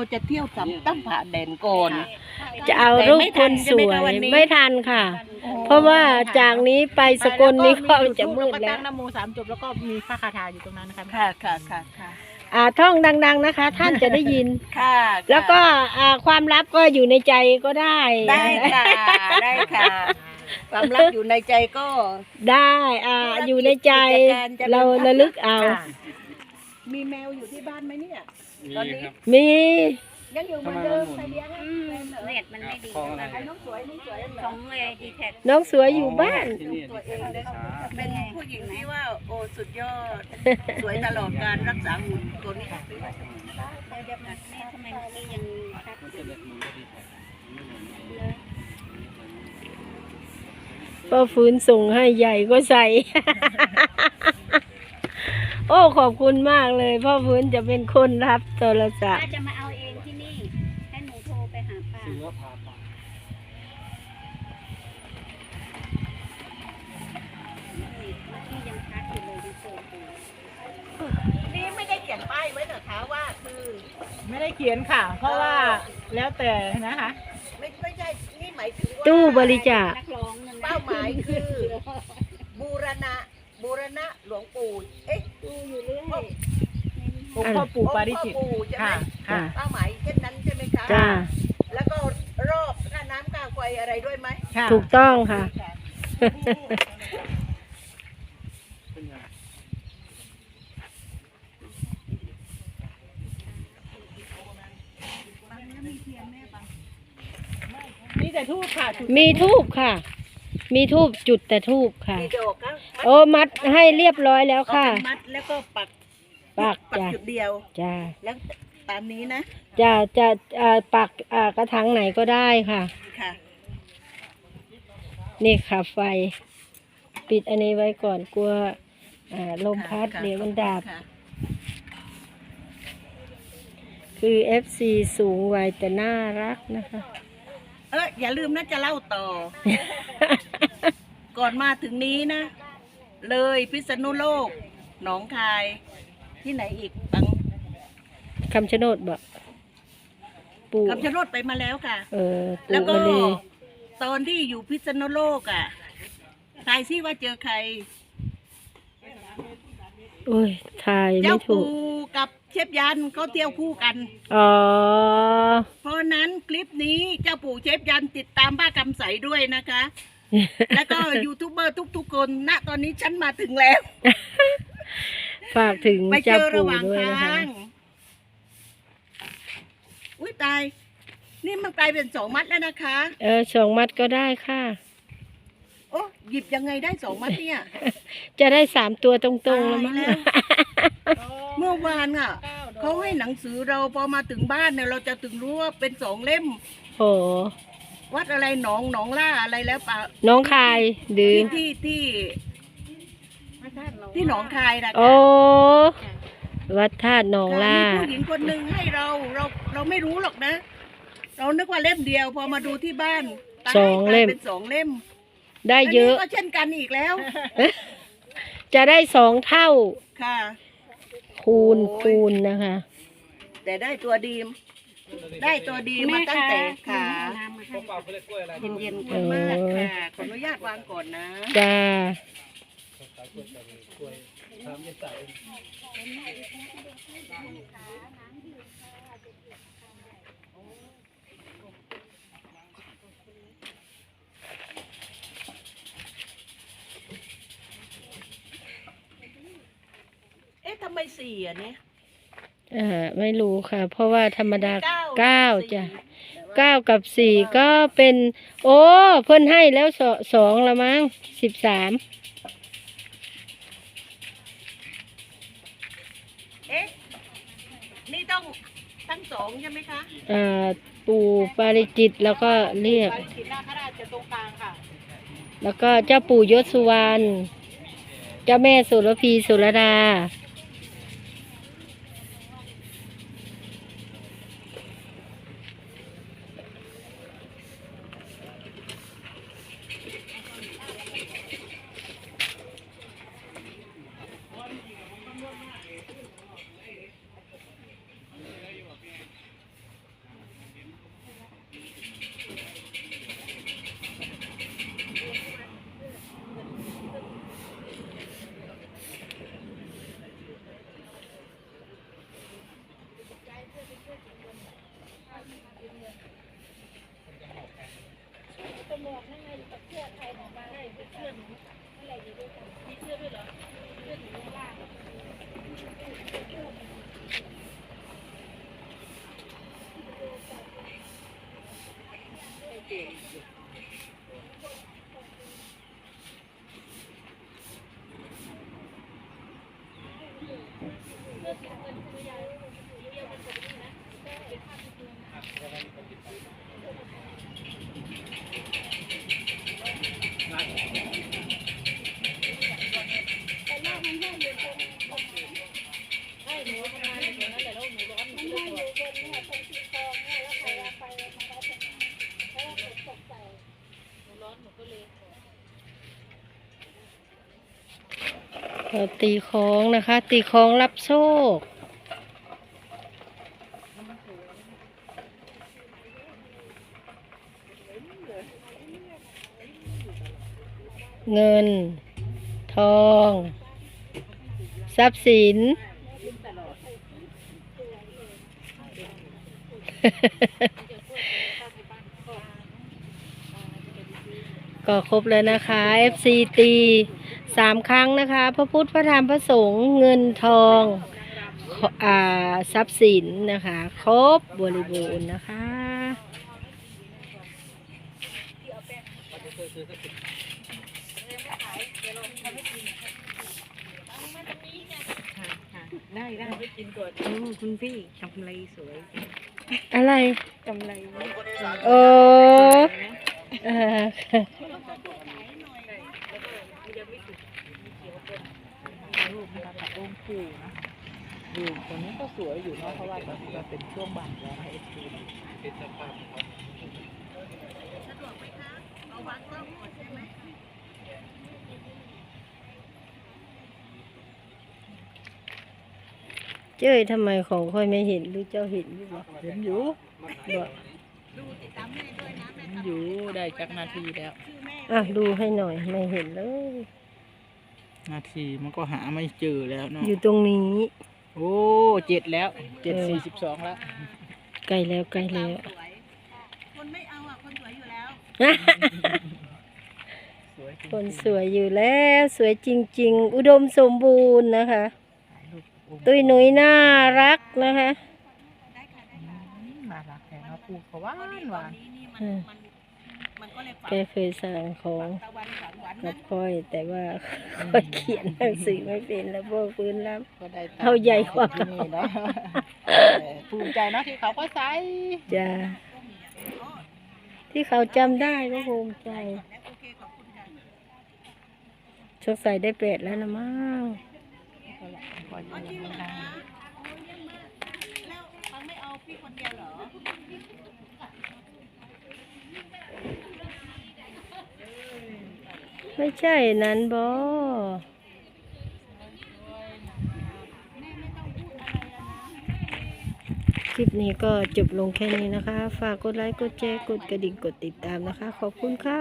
เราจะเที่ยวสัมตั้งผาแดนก่อน จะเอารูปคนสวยไม่ทันค่ะ เพราะว่าจากนี้ไปสกลนี้ก็จะมืดแล้แล้ววก็ตั้งนะโมสามจบแล้วก็มีพระคาถาอยู่ตรงนั้นนะคะค่ะค่ะค่ะค่ะอ่าท่องดัง ๆนะคะ ท่านจะได้ยินค่ะ แล้วก็อ่าความลับก็อยู่ในใจก็ได้ ได้ค่ะได้ค่ะความรักอยู่ในใจก็ ได้อ่าอยู่ในใจ เราระลึกเอาค่ะมีแมวอยู่ที่บ้านไหมเนี่ย ตอนนี้มี ยังอยู่เหมือนเดิมใครเลี้ยงให้เน็ตมันไม่ดีไอ้น้องสวยน้องสวยเหรขอองเลยดีแท็กน้องสวยอยู่บ้าน ที่นี่ตัวเองเลยเป็นผู้หญิงที่ว่าโอ้สุดยอด สวยตลอดการรักษาหุ่นตัวนี้เดี๋ยวเดี๋ยวนะแม่ทำไมเมื่อกี้ยังทักมันจะเล็กมันก็ดีแท้ก็ฟื้นส่งให้ใหญ่ก็ใส่ โอ้ขอบคุณมากเลย พ่อฟื้นจะเป็นคนรับโทรศัพป้าท์จะมาเอาเองที่นี่ ให้หนูโทรไปหาป้า เสือผ่าปากเมื่อกี้ยังทักอยู่เลยยังโทรอยู่นี่ไม่ได้เขียนป้ายไว้เหรอคะว่าคือไม่ได้เขียนค่ะ เพราะว่าแล้วแต่นะคะ ไม่ไม่ใช่นี่หมายถึงว่าตู้บริจาค นักร้องนั่นนะเป้าหมายคือ บูรณะบูรณะหลวงปู่เอ๊ะ ดูอยู่เรื่อยองค์พ่อปู่ปาริจิต องค์พ่อปู่ใช่ไหมค่ะค่ะ เป้าหมายเช่นนั้นใช่ไหมคะจ้า แล้วก็รอบหน้าน้ำกลางไฟอะไรด้วยไหมค่ะถูกต้องค่ะเป็นไงมีแต่ทูบค่ะจุดมีทูบค่ะ มีทูบจุดแต่ทูบค่ะมีดอกก็โอ้มัดให้เรียบร้อยแล้วเอาค่ะเป็นมัด แล้วก็ปักปักปักจ้ะจุดเดียว จ้าแล้วตามนี้นะจะจะอ่าปักอ่ากระถางไหนก็ได้ค่ะ ค่ะ นี่ค่ะไฟ ปิดอันนี้ไว้ก่อนกลัวอ่าลมพัดค่ะเดี๋ยวมันดับ ค่ะคือ FC สูงวัยแต่น่ารักนะคะ เอออย่าลืมนะจะเล่าต่อ ก่อนมาถึงนี้นะ เลยพิษณุโลก หนองคาย ที่ไหนอีกบังคำชะโนดบอกปู่คำชะโนดไปมาแล้วค่ะ เออแล้วปู่ก็อลีตอนที่อยู่พิษณุโลกอะทายซิว่าเจอใคร โอ้ยถ่ายไม่เจ้าถูปู่กกับเชฟยันเขาเที่ยวคู่กัน อ๋อ เพราะนั้นคลิปนี้เจ้าปู่เชฟยันติดตามป้ากำใสด้วยนะคะ แล้วก็ยูทูบเบอร์ทุกๆคนณตอนนี้ฉันมาถึงแล้ว ฝากถึงไปเจเจ้าอระปู่หว่างด้วยทนะคะางอุ้ยตาย นี่มันกลายเป็นสองมัดแล้วนะคะ เออสองมัดก็ได้ค่ะ โอ้หยิบยังไงได้สองมัดเนี่ย จะได้สามตัวตรงๆแล้วมั้งตายแล้ว เมื่อวานอะเขาให้หนังสือเราพอมาถึงบ้านเนี่ยเราจะถึงรู้ว่าเป็นสองเล่ม โอ้วัดอะไรหนองหนองล่าอะไรแล้วป่ะน้องคายหรือที่ที่ที่ ที่หนองคายนะโอ้วัดธาตุหนองล่ามีผู้หญิงคนหนึ่งให้เราเราเราไม่รู้หรอกนะ เรานึกว่าเล่มเดียวพอมาดูที่บ้านตายสองเล่มกายเป็นสองเล่ม ได้เยอะนนี้ก็เช่นกันอีกแล้ว จะได้สองเท่าค่ะ คูณโอ้ยคูณนะคะ แต่ได้ตัวดีมได้ตัวดีมาตั้งแต่ขาน้ำมาให้เปล่าเขาเรียกกล้วยอะไรเย็นๆกันมากค่ะขออนุญาตวางก่อนนะจ้า ทำยังใส่เอ๊ะทำไมสี่อะเนี่ยเอ่อไม่รู้ค่ะ เพราะว่าธรรมดาเก้าเก้าสี่จ้ะเก้ากับสี่ก็เป็น โอ้ เพิ่นให้แล้วสอสองละมั้งสิบสาม นี่ต้องทั้งสองใช่ไหมคะเอ่อปู่ปาริจิตแล้วก็เรียก ปาริจิตนาคราชจะตรงกลางค่ะแล้วก็เจ้าปู่ยศสุวรรณเจ้าแม่สุรพีสุรดา เราตีของนะคะ ตีของรับโชค เงิน ทอง ทรัพย์สิน ก็ครบแล้วนะคะ FC ตีสามครั้งนะคะ พระพุทธพระธรรมพระสงฆ์เงินทองขออ่าทรัพย์สินนะคะ ครบบริบูรณ์นะคะได้ได้ไปกินก่อนโอ้คุณพี่กำไรสวย อะไรกำไรโอ้เออ รูปนะคะ กับองค์ปู่นะดูตัวนี้ก็สวยอยู่เนาะเพราะว่าตอนนี้ก็เป็นช่วงบ่ายแล้วนะเอฟซีเป็นสภาพครับเจ้ยทำไมของค่อยไม่เห็นหรือเจ้าเห็นอยู่บ่เห็นอยู่บ่เห็นอยู่ได้จักนาทีแล้วอะดูให้หน่อยไม่เห็นเลย นาทีมันก็หาไม่เจอแล้วเนาะอยู่ตรงนี้ โอ้เจ็ดแล้วเจ็ดเออสี่สิบสองแล้วใกล้แล้วใกล้แล้วคนไม่เอาอะ คนสวยอยู่แล้ว สวยจริงคนสวยอยู่แล้ว สวยจริง ๆ อุดมสมบูรณ์นะคะตุ้ยหนุยน่ารักนะคะน่ารักแท้เนาะปู่เขาหวานหวาน นี้นี่มันอืมมัน มันก็เลยฝัแกเคยสั่งของตะวันฝันหวานกันะบค่อย แต่ว่าค่อยเขียนหนังสือไม่เป็นแล้วพวกพื้นรับก็ได้ตมเอาใหญ่กว่า ที่นี่เนาะแต่ภูมิใจเนาะที่เขาก็ใส่จ้าที่เขาจำได้ก็ภูมิใจแล้วโอเคขอบคุณค่ะชกใส่ได้เป็ดแล้วนะมั้งก็ยังอ๋อจริงเหรอไม่คะได้โอ้เยี่ยมมากแล้วเขาไม่เอาพี่คนเดียวเหรอ ไม่ใช่นั้นบอคลิปนี้ก็จบลงแค่นี้นะคะ ฝากกดไลค์ กดแชร์ กดกระดิ่ง กดติดตามนะคะ ขอบคุณค่ะ